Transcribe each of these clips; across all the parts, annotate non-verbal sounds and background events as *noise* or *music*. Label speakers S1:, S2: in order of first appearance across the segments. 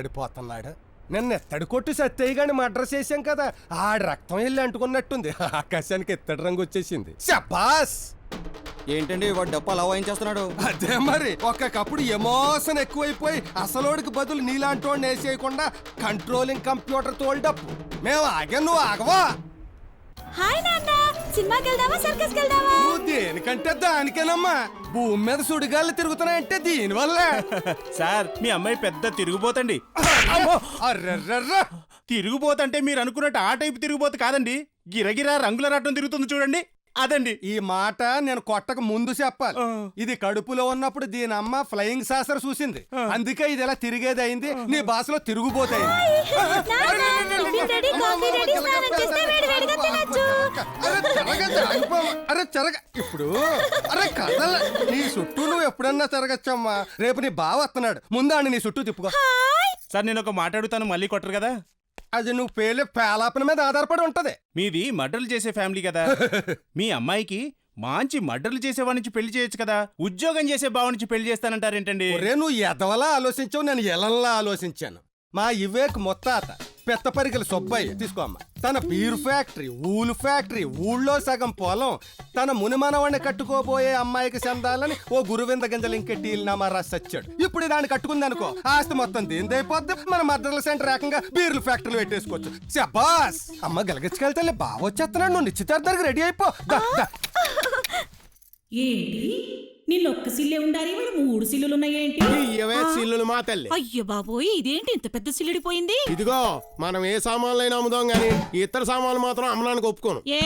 S1: ఆడిపోతున్నాడు. నిన్న ఎత్తడి కొట్టి సత్తయ్య గాని మర్డర్ చేశాం కదా ఆడి రక్తం వెళ్ళి అంటుకున్నట్టుంది. ఆకాశానికి ఎత్తడి రంగు వచ్చేసింది. శబాస్!
S2: ఏంటండి వాడు డప్పు అలా వాయించేస్తున్నాడు?
S1: అదే మరి ఒక్కొక్కప్పుడు ఎమోషన్ ఎక్కువైపోయి అసలోడికి బదులు నీలాంటి వాడిని వేసేయకుండా కంట్రోలింగ్ కంప్యూటర్ తోల్డప్పు మేము ఆగా నువ్వు ఆగవా?
S3: హాయ్ నాన్న సినిమాకి వెళ్దామా సర్కస్ వెళ్దామా?
S1: దేనికంటే దానికేనమ్మా భూమి మీద సుడిగాళ్ళు తిరుగుతున్నాయంటే దీనివల్లే
S4: సార్ మీ అమ్మాయి పెద్ద తిరుగుబోతండి
S1: అమ్మో, అర్రర్రర్ర.
S4: తిరుగుబోతంటే మీరు అనుకున్నట్టు ఆ టైపు తిరుగుబోతు కాదండి గిరగిరా రంగుల రాటం తిరుగుతుంది చూడండి అదండి
S1: ఈ మాట నేను కొట్టక ముందు చెప్పాలి. ఇది కడుపులో ఉన్నప్పుడు దీని అమ్మ ఫ్లయింగ్ సాసర్ చూసింది అందుకే ఇది ఇలా తిరిగేది అయింది నీ భాషలో తిరుగుబోతాయి అరే చెరగ ఇప్పుడు. అరే కదల. నీ చుట్టూ నువ్వు ఎప్పుడన్నా తిరగచ్చమ్మా రేపు నీ బావ వస్తున్నాడు. ముందు నీ చుట్టూ తిప్పుకో.
S4: సార్ నేను ఒక మాట అడుగుతాను మళ్ళీ కొట్టరు కదా?
S1: అది నువ్వు పేలే పేలాపన మీద ఆధారపడి ఉంటది.
S4: మీది మర్డర్లు చేసే ఫ్యామిలీ కదా. *laughs* మీ అమ్మాయికి మంచి మర్డర్లు చేసేవాడి నుంచి పెళ్ళి చేయొచ్చు కదా. ఉద్యోగం చేసే బావ నుంచి పెళ్ళి చేస్తానంటారేంటండి?
S1: ఒరే నువ్వు ఎదవలా ఆలోచించావు నేను ఎలంలా ఆలోచించాను. మా ఇవేక్ మొత్తాత. పెద్ద పరిగల సుబ్బయ్య తీసుకో అమ్మ. తన బీర్ ఫ్యాక్టరీ ఊలు ఫ్యాక్టరీ ఊళ్ళో సగం పొలం. తన మునిమనవాణ్ణి కట్టుకోబోయే అమ్మాయికి చెందాలని ఓ గురువింద గింజలు ఇంకెట్టీలనామా రాసి వచ్చాడు ఇప్పుడు దాన్ని కట్టుకుంది అనుకో ఆస్తి మొత్తం దేనిదైపోద్ది మన మద్దతుల సెంటర్ ఏకంగా బీర్లు ఫ్యాక్టరీలు పెట్టేసుకోవచ్చు. శబాస్! అమ్మ గలగచ్చుకెళ్తే బాగా వచ్చేస్తున్నాడు నువ్వు నిశ్చితార్థానికి రెడీ అయిపో.
S5: ఏంటి? నీళ్ళు ఒక్క సిల్లే ఉండాలి వాళ్ళు మూడు సిల్లులు ఉన్నాయేంటి
S6: ఇవే సిల్లులు మా తల్లి.
S3: అయ్యో బాబోయ్ ఇదేంటి ఇంత పెద్ద సిల్లుడిపోయింది?
S6: ఇదిగో మనం ఏ సామాన్లైనా అమ్ముదాం గాని ఇతర సామాన్లు మాత్రం అమ్మడానికి ఒప్పుకోను.
S3: ఏ?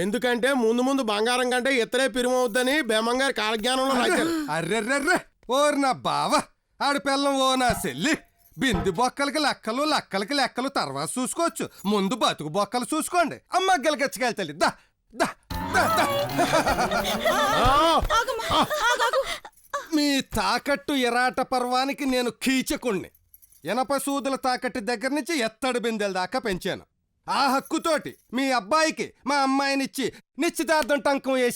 S6: ఎందుకంటే ముందు ముందు బంగారం కంటే ఇతరే పిరుమవుద్దని బేమంగారి కాలజ్ఞానంలో రాశారు.
S1: అర్రెర్రెర్రె ఓర్ నా బావ ఆడి పిల్లం ఓ నా చెల్లి బింది బొక్కలకి లెక్కలు లెక్కలకి లెక్కలు తర్వాత చూసుకోవచ్చు. ముందు బతుకు బొక్కలు చూసుకోండి. అమ్మ గెలగచ్చకెళ్తాలి దా దా దా, దా. మీ తాకట్టు ఎరాట పర్వానికి నేను కీచకుణ్ణి. ఇనప సూదుల తాకట్టు దగ్గర నుంచి ఎత్తడి బిందెల దాకా పెంచాను. ఆ హక్కుతోటి మీ అబ్బాయికి మా అమ్మాయినిచ్చి నిశ్చితార్థం టంకం వేసి